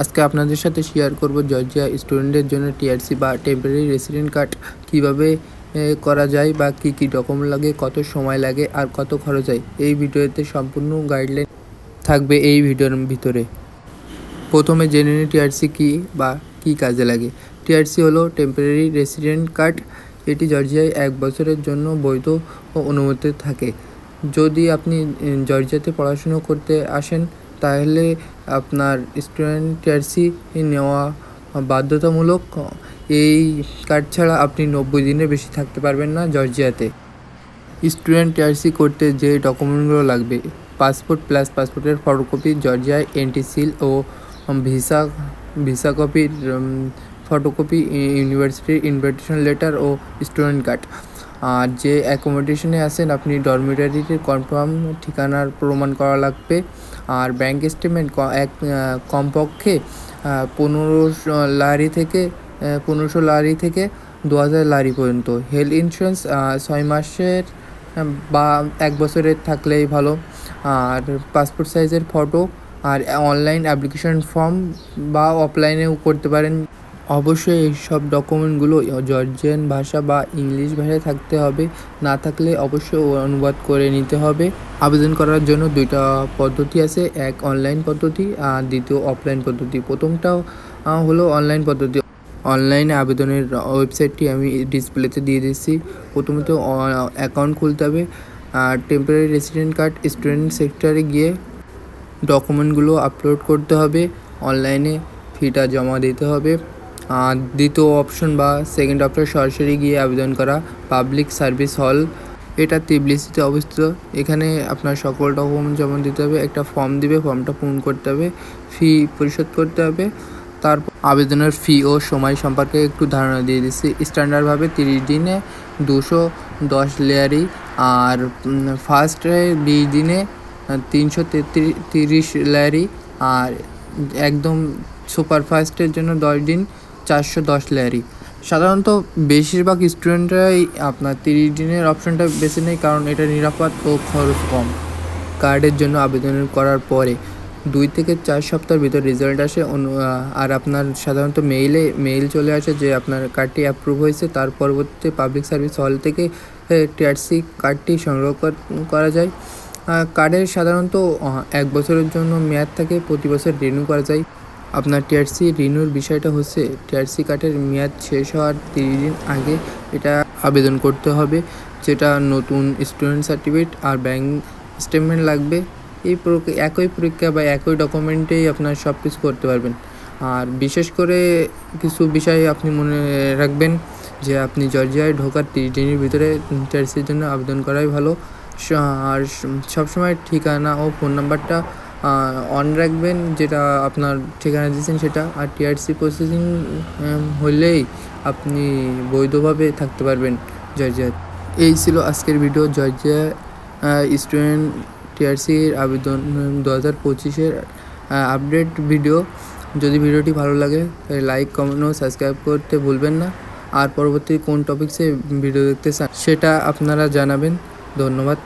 আজকে আপনাদের সাথে শেয়ার করব জর্জিয়া স্টুডেন্টদের জন্য টিআরসি বা টেম্পোরারি রেসিডেন্ট কার্ড কীভাবে করা যায় বা কী কী ডকুমেন্ট লাগে, কত সময় লাগে আর কত খরচ হয়। এই ভিডিওতে সম্পূর্ণ গাইডলাইন থাকবে এই ভিডিওর ভিতরে। প্রথমে জেনে নিই টিআরসি কী বা কী কাজে লাগে। টিআরসি হলো টেম্পোরারি রেসিডেন্ট কার্ড এটি জর্জিয়ায় এক বছরের জন্য বৈধ অনুমতি থাকে। যদি আপনি জর্জিয়াতে পড়াশুনো করতে আসেন তাহলে আপনার স্টুডেন্ট টিআরসি নেওয়া বাধ্যতামূলক। এই কার্ড ছাড়া আপনি নব্বই দিনের বেশি থাকতে পারবেন না জর্জিয়াতে। স্টুডেন্ট টিআরসি করতে যে ডকুমেন্টগুলো লাগবে পাসপোর্ট প্লাস পাসপোর্টের ফটোকপি জর্জিয়ায় এন্টি সিল ও ভিসা ভিসা কপির ফটোকপি ইউনিভার্সিটির ইনভিটেশন লেটার ও স্টুডেন্ট কার্ড আর যে অ্যাকোমোডেশনে আছেন, আপনি ডরমিটারিতে কনফার্ম ঠিকানার প্রমাণ করা লাগবে। আর ব্যাঙ্ক স্টেটমেন্ট এক কমপক্ষে পনেরোশো লারি থেকে পনেরোশো লারি থেকে দু হাজার লারি পর্যন্ত। হেলথ ইন্স্যুরেন্স ছয় মাসের বা এক বছরের থাকলেই ভালো। আর পাসপোর্ট সাইজের ফটো আর অনলাইন অ্যাপ্লিকেশন ফর্ম বা অফলাইনেও করতে পারেন। অবশ্যই এই সব ডকুমেন্টগুলো জর্জিয়ান ভাষা বা ইংলিশ ভাষায় থাকতে হবে। না থাকলে অবশ্যই অনুবাদ করে নিতে হবে। আবেদন করার জন্য দুইটা পদ্ধতি আছে, এক অনলাইন পদ্ধতি আর দ্বিতীয় অফলাইন পদ্ধতি। প্রথমটাও হলো অনলাইন পদ্ধতি। অনলাইনে আবেদনের ওয়েবসাইটটি আমি ডিসপ্লেতে দিয়ে দিচ্ছি। প্রথমত অ্যাকাউন্ট খুলতে হবে। আর টেম্পোরারি রেসিডেন্ট কার্ড স্টুডেন্ট সেক্টরে গিয়ে ডকুমেন্টগুলো আপলোড করতে হবে। অনলাইনে ফিটা জমা দিতে হবে। দ্বিতীয় অপশন বা সেকেন্ড অপশন সরাসরি গিয়ে আবেদন করা পাবলিক সার্ভিস হল এটা তিবলিসিতে অবস্থিত। এখানে আপনার সকল ডকুমেন্ট জমা দিতে হবে, একটা ফর্ম দিবে ফর্মটা পূরণ করতে হবে ফি পরিশোধ করতে হবে। তারপর আবেদনের ফি ও সময় সম্পর্কে একটু ধারণা দিয়ে দিচ্ছি। স্ট্যান্ডার্ডভাবে তিরিশ দিনে দুশো দশ লেয়ারি আর ফার্স্টে বিশ দিনে তিনশো তেত্রিশ তিরিশ লেয়ারি আর একদম সুপারফাস্টের জন্য দশ দিন। চারশো দশ লেয়ারি সাধারণত বেশিরভাগ স্টুডেন্টরাই আপনার তিরিশ দিনের অপশনটা বেছে নেয় কারণ এটা নিরাপদ ও খরচ কম। কার্ডের জন্য আবেদন করার পরে দুই থেকে চার সপ্তাহের ভিতর রেজাল্ট আসে। আর আপনার সাধারণত মেইলে মেইল চলে আসে যে আপনার কার্ডটি অ্যাপ্রুভ হয়েছে। তার পরবর্তীতে পাবলিক সার্ভিস হল থেকে টিআরসি কার্ডটি সংগ্রহ করা যায়। কার্ডের সাধারণত এক বছরের জন্য মেয়াদ থাকে, প্রতি বছর রিনিউ করা যায়। আপনার টিআরসি রিনিউর বিষয়টা হচ্ছে, টিআরসি কার্ডের মেয়াদ শেষ হওয়ার তিরিশ দিন আগে এটা আবেদন করতে হবে, যেটা নতুন স্টুডেন্ট সার্টিফিকেট আর ব্যাংক স্টেটমেন্ট লাগবে। এই একই পরীক্ষা বা একই ডকুমেন্টেই আপনার সব কিছু করতে পারবেন। আর বিশেষ করে কিছু বিষয় আপনি মনে রাখবেন, যে আপনি জর্জিয়ায় ঢোকার তিরিশ দিনের ভিতরে টিআরসির জন্য আবেদন করাই ভালো। আর সবসময় ঠিকানা ও ফোন নাম্বারটা অন রাখবেন, যেটা আপনার ঠিকানা দিয়েছেন সেটা। আর টিআরসি প্রসেসিং হলেই আপনি বৈধভাবে থাকতে পারবেন জর্জিয়া এই ছিল আজকের ভিডিও জর্জিয়া স্টুডেন্ট টিআরসির আবেদন দু হাজার পঁচিশের আপডেট ভিডিও যদি ভিডিওটি ভালো লাগে, তাহলে লাইক কমেন্ট ও সাবস্ক্রাইব করতে ভুলবেন না। আর পরবর্তী কোন টপিকসে ভিডিও দেখতে চান, সেটা আপনারা জানাবেন। ধন্যবাদ।